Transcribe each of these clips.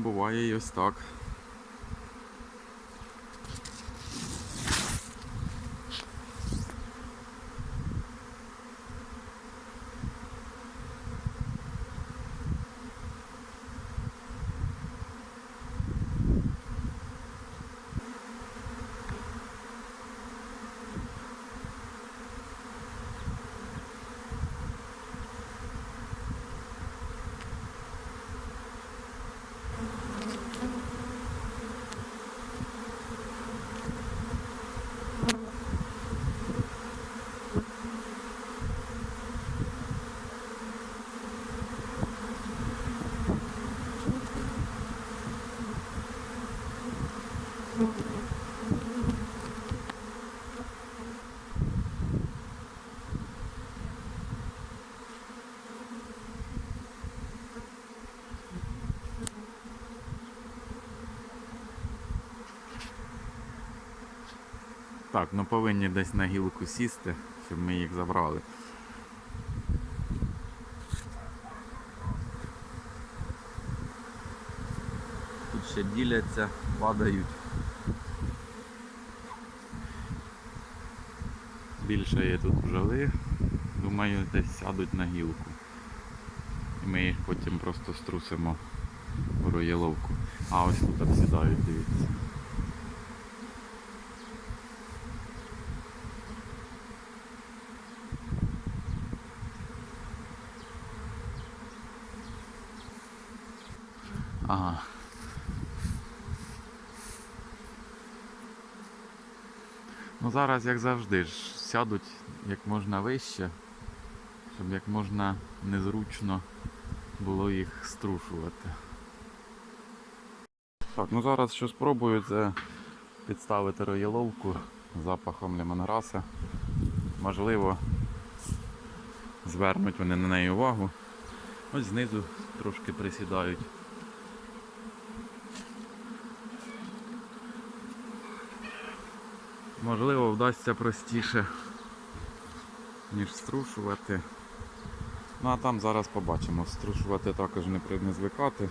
буває і ось так. Так, ну повинні десь на гілку сісти, щоб ми їх забрали. Тут ще діляться, падають. Більше є тут бджоли. Думаю, десь сядуть на гілку. І ми їх потім просто струсимо в роєловку. А ось тут сідають, дивіться. Ага. Ну зараз, як завжди, ж сядуть як можна вище, щоб як можна незручно було їх струшувати. Так, ну зараз що спробую, це підставити роєловку запахом лимонграса. Можливо, звернуть вони на неї увагу. Ось знизу трошки присідають. Можливо, вдасться простіше, ніж струшувати. Ну а там зараз побачимо. Струшувати також не не звикати.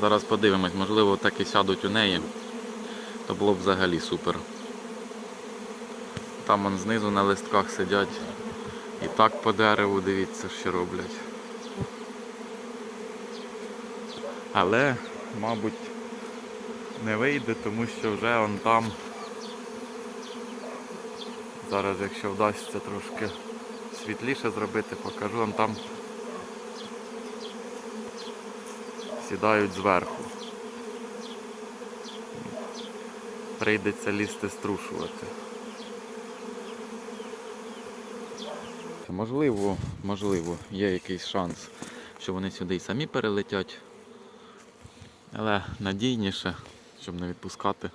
Зараз подивимось, можливо так і сядуть у неї, то було б взагалі супер. Там вон знизу на листках сидять і так по дереву, дивіться, що роблять. Але, мабуть, не вийде, тому що вже он там. Зараз, якщо вдасться трошки світліше зробити, покажу, он там сідають зверху. Прийдеться лізти струшувати. Можливо, можливо, є якийсь шанс, що вони сюди й самі перелетять. Але надійніше, щоб не відпускати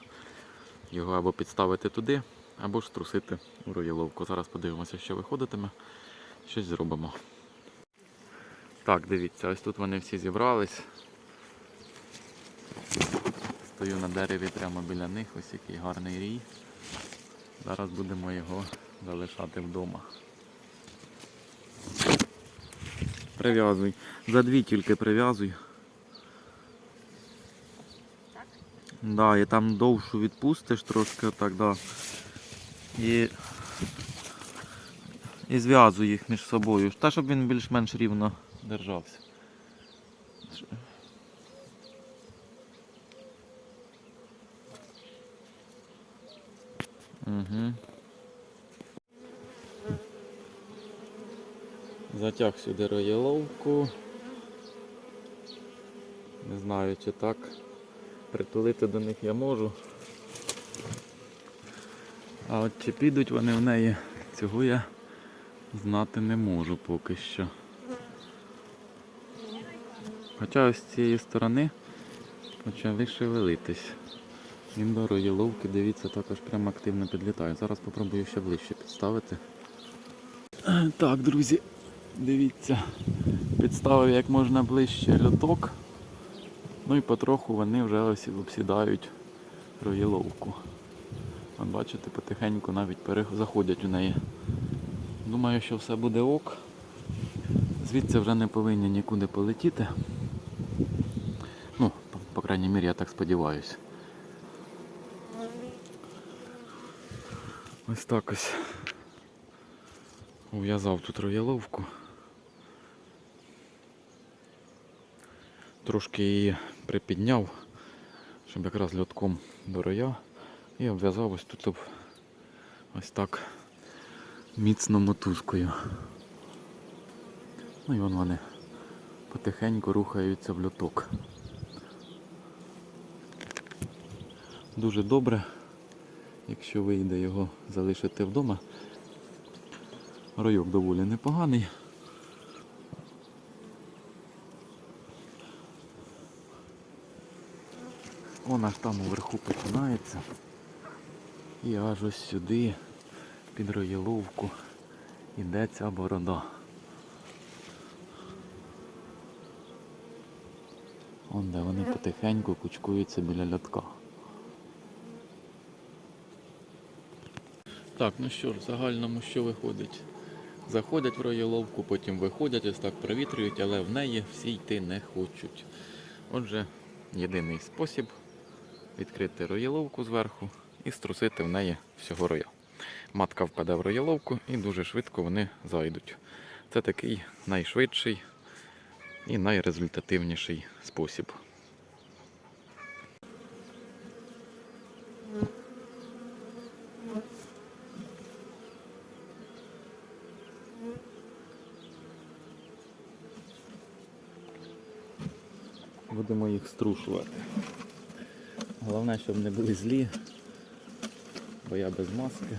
його або підставити туди, або ж трусити у роєловку. Зараз подивимося, що виходитиме. Щось зробимо. Так, дивіться, ось тут вони всі зібрались. Стою на дереві прямо біля них, ось який гарний рій. Зараз будемо його залишати вдома. Прив'язуй. За дві тільки прив'язуй. Да, і там довшу відпустиш трошки отак, да. І, і зв'язуй їх між собою. Та щоб він більш-менш рівно держався. Угу. Затяг сюди роєловку. Не знаю, чи так. Притулити до них я можу. А от чи підуть вони в неї, цього я знати не можу поки що. Хоча ось з цієї сторони почали шевелитись. Він до роєловки, дивіться, також прямо активно підлітає. Зараз спробую ще ближче підставити. Так, друзі, дивіться, підставив як можна ближче льоток. Ну і потроху вони вже ось обсідають роєловку. Бачите, потихеньку навіть заходять у неї. Думаю, що все буде ок. Звідси вже не повинні нікуди полетіти. Ну, по крайній мірі, я так сподіваюся. Ось так ось ув'язав тут рояловку. Трошки її припідняв, щоб якраз льотком до роя і обв'язав ось тут ось так міцно мотузкою. Ну і вон вони потихеньку рухаються в льоток. Дуже добре, якщо вийде його залишити вдома. Ройок доволі непоганий. Он аж там уверху починається. І аж ось сюди, під роєловку, іде ця борода. Он де вони потихеньку кучкуються біля льотка. Так, ну що ж, в загальному що виходить? Заходять в роєловку, потім виходять, ось так провітрюють, але в неї всі йти не хочуть. Отже, єдиний спосіб відкрити роєловку зверху і струсити в неї всього роя. Матка впаде в роєловку і дуже швидко вони зайдуть. Це такий найшвидший і найрезультативніший спосіб. Будемо їх струшувати. Головне, щоб не були злі, бо я без маски,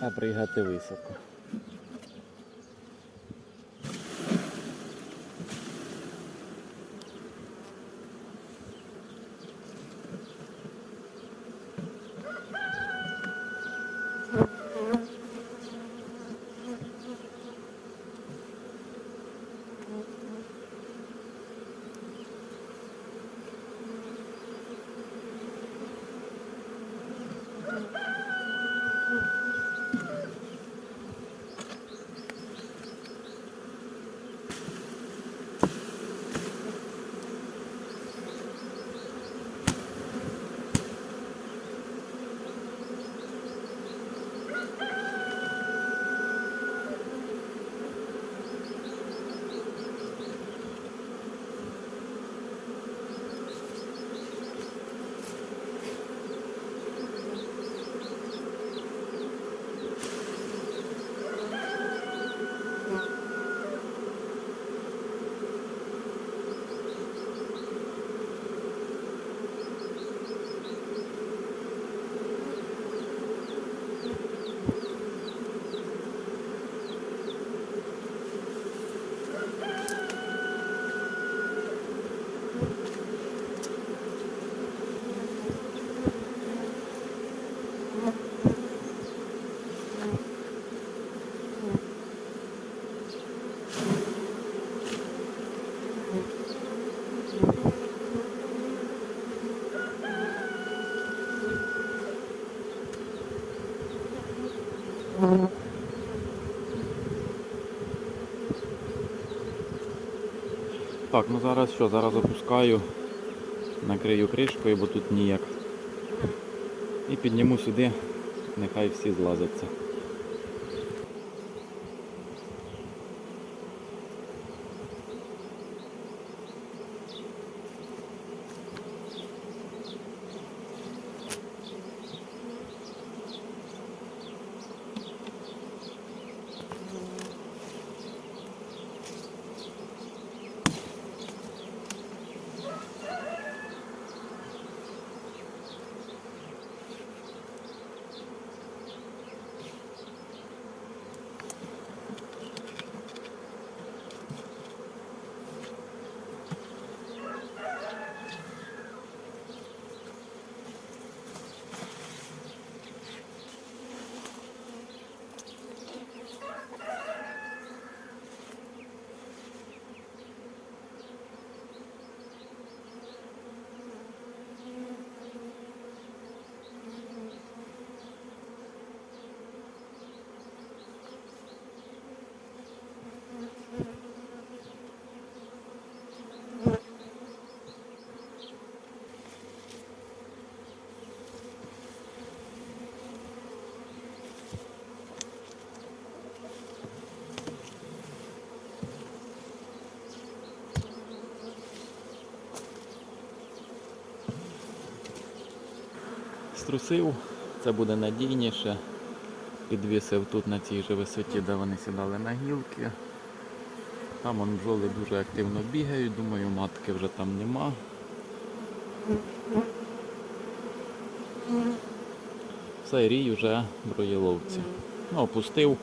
а приїхати високо. Так, ну зараз що, зараз опускаю, накрию кришкою, бо тут ніяк. І підніму сюди, нехай всі злазяться. Струсив, це буде надійніше. Підвісив тут на цій же висоті, де вони сідали на гілки. Там вон бджоли дуже активно бігають, думаю, матки вже там нема. Все, рій вже в роїловці. Ну, опустив,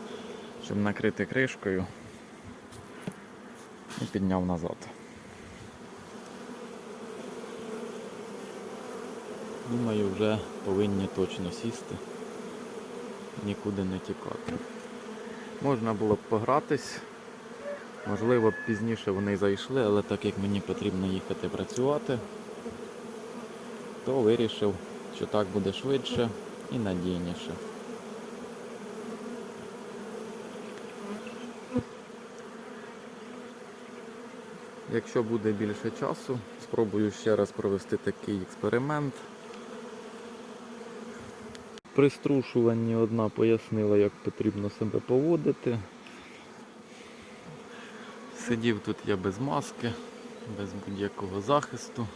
щоб накрити кришкою і підняв назад. Думаю, вже повинні точно сісти, нікуди не тікати. Можна було б погратись, можливо, пізніше вони зайшли, але так як мені потрібно їхати працювати, то вирішив, що так буде швидше і надійніше. Якщо буде більше часу, спробую ще раз провести такий експеримент. При струшуванні одна пояснила, як потрібно себе поводити. Сидів тут я без маски, без будь-якого захисту.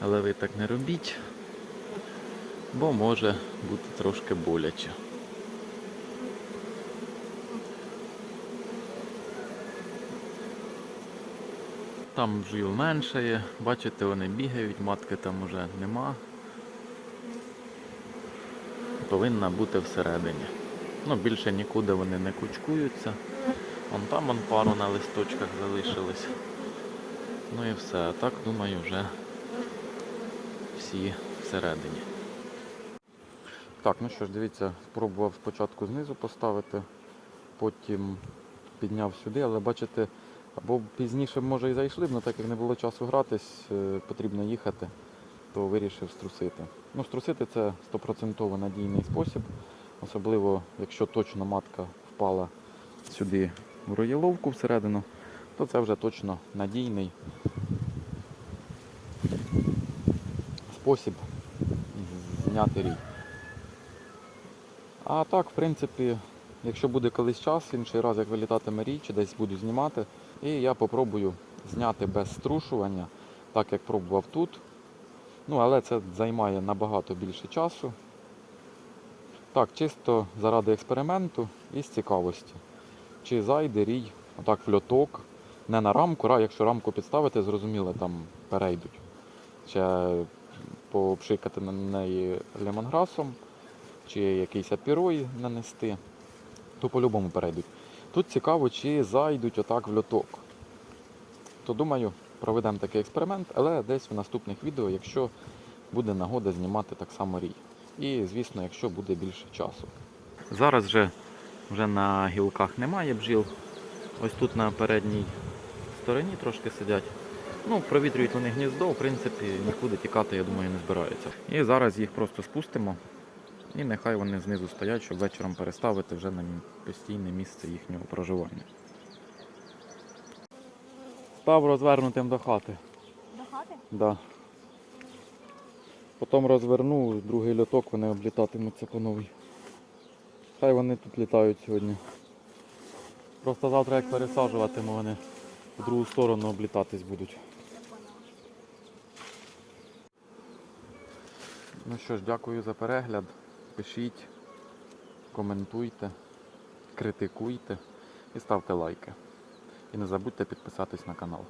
Але ви так не робіть, бо може бути трошки боляче. Там бджіл меншає, бачите, вони бігають, матки там уже нема. Повинна бути всередині. Ну, більше нікуди вони не кучкуються. Вон там вон пару на листочках залишилось. Ну і все. Так, думаю, вже всі всередині. Так, ну що ж, дивіться, спробував спочатку знизу поставити, потім підняв сюди, але бачите, або пізніше може і зайшли б, але так як не було часу гратись, е, потрібно їхати, то вирішив струсити. Ну, струсити це стопроцентово надійний спосіб, особливо якщо точно матка впала сюди в роєловку всередину, то це вже точно надійний спосіб зняти рій. А так, в принципі, якщо буде колись час, інший раз, як вилітатиме рій, чи десь буду знімати, і я попробую зняти без струшування, так як пробував тут. Ну, але це займає набагато більше часу. Так, чисто заради експерименту і з цікавості. Чи зайде рій, отак в льоток, не на рамку, ра- якщо рамку підставити, зрозуміло, там перейдуть. Ще попшикати на неї лемонграсом, чи якийсь апірой нанести, то по-любому перейдуть. Тут цікаво, чи зайдуть отак в льоток. То думаю, проведемо такий експеримент, але десь в наступних відео, якщо буде нагода знімати так само рій. І, звісно, якщо буде більше часу. Зараз вже, вже на гілках немає бджіл. Ось тут на передній стороні трошки сидять. Ну, провітрюють вони гніздо, в принципі, нікуди тікати, я думаю, не збираються. І зараз їх просто спустимо. І нехай вони знизу стоять, щоб вечором переставити вже на постійне місце їхнього проживання. Став розвернутим до хати. До хати? Да. Потім розверну, другий льоток вони облітатимуться по новій. Хай вони тут літають сьогодні. Просто завтра як пересаджуватиму, вони в другу сторону облітатись будуть. Ну що ж, дякую за перегляд. Пишіть, коментуйте, критикуйте і ставте лайки. І не забудьте підписатись на канал.